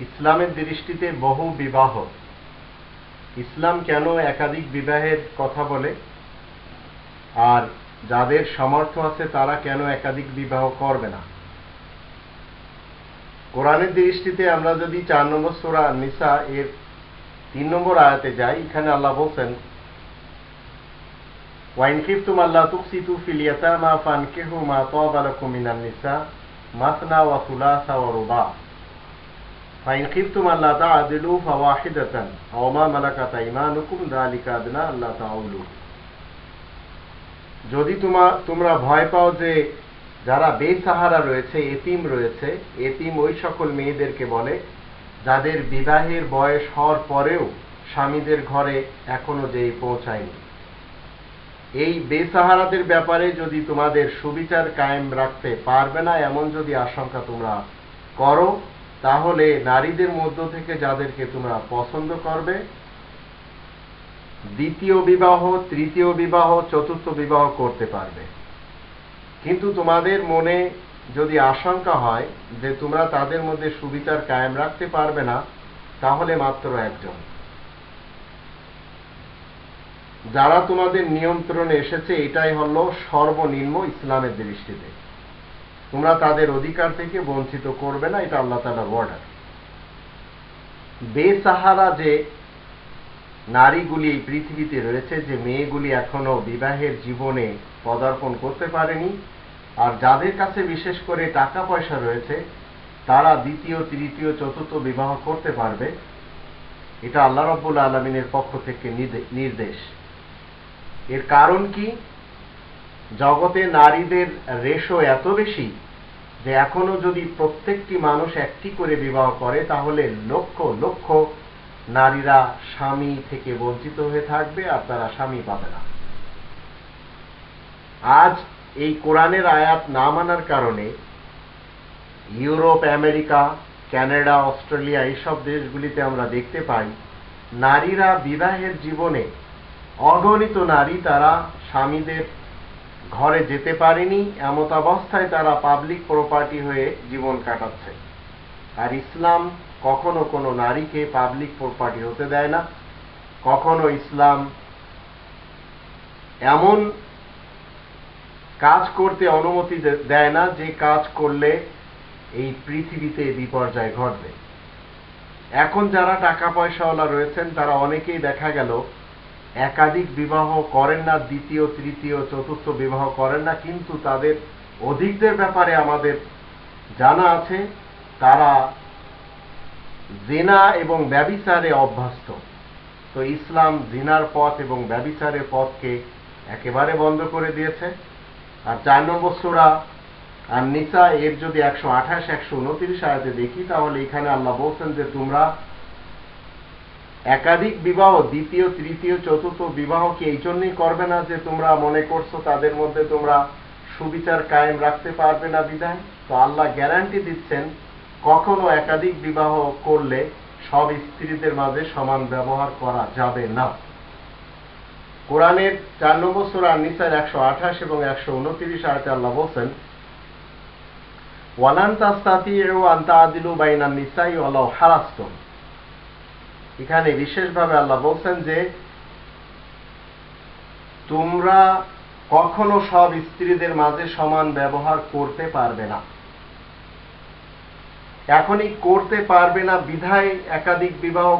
ইসলামের দৃষ্টিতে বহু বিবাহ। ইসলাম কেন একাধিক বিবাহের কথা বলে? আর যাদের সামর্থ্য আছে তারা কেন একাধিক বিবাহ করবে না? কোরআনের দৃষ্টিতে আমরা যদি চার নম্বর সোরা নিসা এর তিন নম্বর আয়াতে যাই, এখানে আল্লাহ বলছেন আল্লাহ তুকসিতু ফিল ইয়াতামা ফানকিহু মা তাবা লাকুম মিনান নিসা মাসনা ওয়া সুলাসা ওয়া রুবা ফাইন খিফতুম আল্লাহ তাআদিলু ফাওয়াহিদাতান আও মা মালাকাত আইমানুকুম যালিকা আদনা আল্লাহ তাউলু যদি তোমা, তোমরা ভয় পাও যে যারা বেসাহারা রয়েছে, এতিম রয়েছে, এতিম ওই সকল মেয়েদেরকে বলে, যাদের বিবাহের বয়স হওয়ার পরেও স্বামীদের ঘরে এখনও যে পৌঁছায়নি। এই বেসাহারাদের ব্যাপারে যদি তোমাদের সুবিচার কায়েম রাখতে পারবে না, এমন যদি আশঙ্কা তোমরা করো, তাহলে নারীদের মধ্য থেকে যাদেরকে তোমরা পছন্দ করবে, দ্বিতীয় বিবাহ, তৃতীয় বিবাহ, চতুর্থ বিবাহ করতে পারবে। কিন্তু তোমাদের মনে যদি আশঙ্কা হয় যে তোমরা তাদের মধ্যে সুবিচার কায়েম রাখতে পারবে না, তাহলে মাত্র একজন। যারা তোমাদের নিয়ন্ত্রণে এসেছে, এটাই হলো সর্বনিম্ন ইসলামের দৃষ্টিতে। তোমরা তাদের অধিকার থেকে বঞ্চিত করবে না, এটা আল্লাহ তালার অর্ডার বেসাহারা যে নারীগুলি এই পৃথিবীতে রয়েছে, যে মেয়েগুলি এখনও বিবাহের জীবনে পদার্পণ করতে পারেনি, আর যাদের কাছে বিশেষ করে টাকা পয়সা রয়েছে, তারা দ্বিতীয়, তৃতীয়, চতুর্থ বিবাহ করতে পারবে, এটা আল্লাহ রব্বুল আলমিনের পক্ষ থেকে নির্দেশ। এর কারণ কি? জগতে নারীদের রেশো এত বেশি যে এখনও যদি প্রত্যেকটি মানুষ একটি করে বিবাহ করে, তাহলে লক্ষ লক্ষ নারীরা স্বামী থেকে বঞ্চিত হয়ে থাকবে আর তারা স্বামী পাবে না। আজ এই কোরআনের আয়াত না মানার কারণে ইউরোপ, আমেরিকা, ক্যানাডা, অস্ট্রেলিয়া, এইসব দেশগুলিতে আমরা দেখতে পাই, নারীরা বিবাহের জীবনে অগণিত নারী তারা স্বামীদের ঘরে যেতে পারেনি, এমত অবস্থায় তারা পাবলিক প্রপার্টি হয়ে জীবন কাটাচ্ছে। আর ইসলাম কখনো কোনো নারীকে পাবলিক প্রপার্টি হতে দেয় না। কখনো ইসলাম এমন কাজ করতে অনুমতি দেয় না যে কাজ করলে এই পৃথিবীতে বিপর্যয় ঘটবে। এখন যারা টাকা পয়সাওয়ালা রয়েছেন, তারা অনেকেই দেখা গেল একাধিক বিবাহ করেন না, দ্বিতীয়, তৃতীয়, চতুর্থ বিবাহ করেন না, কিন্তু তাদের অধিকদের ব্যাপারে আমাদের জানা আছে, তারা জেনা এবং ব্যবিচারে অভ্যস্ত। তো ইসলাম জিনার পথ এবং ব্যবিচারের পথকে একেবারে বন্ধ করে দিয়েছে। আর চার নম্বর সোরা আর নিসা এর যদি একশো আঠাশ, একশো উনত্রিশ আয়াতে দেখি, তাহলে এখানে আল্লাহ বলছেন যে তোমরা একাধিক বিবাহ, দ্বিতীয়, তৃতীয়, চতুর্থ বিবাহ কি এই জন্যই করবে না যে তোমরা মনে করছ তাদের মধ্যে তোমরা সুবিচার কায়েম রাখতে পারবে না বিধায়? তো আল্লাহ গ্যারান্টি দিচ্ছেন, কখনো একাধিক বিবাহ করলে সব স্ত্রীদের মাঝে সমান ব্যবহার করা যাবে না। কোরআনের চার নম্বর সুরা নিসার একশো আঠাশ এবং একশো উনত্রিশ আয়তে আল্লাহ বলছেন, ওয়ালান তাস্তাতি আন্তা আদিলু বাইনা নিসাই ওয়ালাও হারাস্তম। এখানে বিশেষভাবে আল্লাহ বলছেন যে, তোমরা কখনো সব স্ত্রীদের মাঝে সমান ব্যবহার করতে পারবে না। এখনই করতে পারবে না, বিধায় একাধিক বিবাহ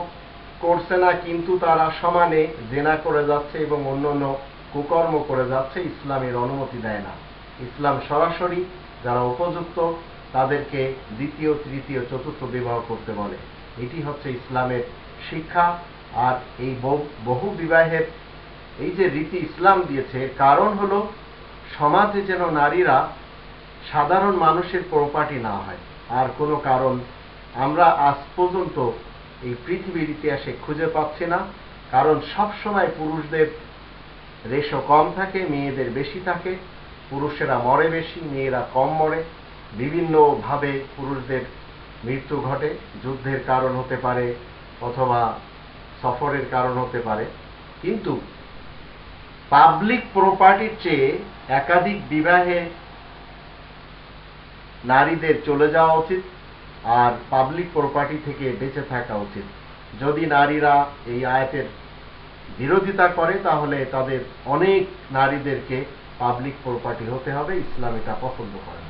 করছে না, কিন্তু তারা সমানে জেনা করে যাচ্ছে এবং অন্য অন্য কুকর্ম করে যাচ্ছে, ইসলামের অনুমতি দেয় না। ইসলাম সরাসরি যারা উপযুক্ত, তাদেরকে দ্বিতীয়, তৃতীয়, চতুর্থ বিবাহ করতে বলে। এটি হচ্ছে ইসলামের শিক্ষা আর এই বহু বিবাহের এই যে রীতি ইসলাম দিয়েছে কারণ হলো সমাজে যেন নারীরা সাধারণ মানুষের প্রপার্টি না হয়। আর কোনো কারণ আমরা আজ পর্যন্ত এই পৃথিবীর ইতিহাসে খুঁজে পাচ্ছি না, কারণ সব সময় পুরুষদের রেশো কম থাকে, মেয়েদের বেশি থাকে, পুরুষেরা মরে বেশি, মেয়েরা কম মরে। বিভিন্নভাবে পুরুষদের মৃত্যু ঘটে। যুদ্ধের কারণ হতে পারে অথবা সফরের কারণ হতে পারে। কিন্তু পাবলিক প্রপার্টির চেয়ে একাধিক বিবাহে নারীদের চলে যাওয়া উচিত আর পাবলিক প্রপার্টি থেকে বেঁচে থাকা উচিত। যদি নারীরা এই আয়াতের বিরোধিতা করে, তাহলে তাদের অনেক নারীদেরকে পাবলিক প্রপার্টি হতে হবে। ইসলাম এটা পছন্দ করে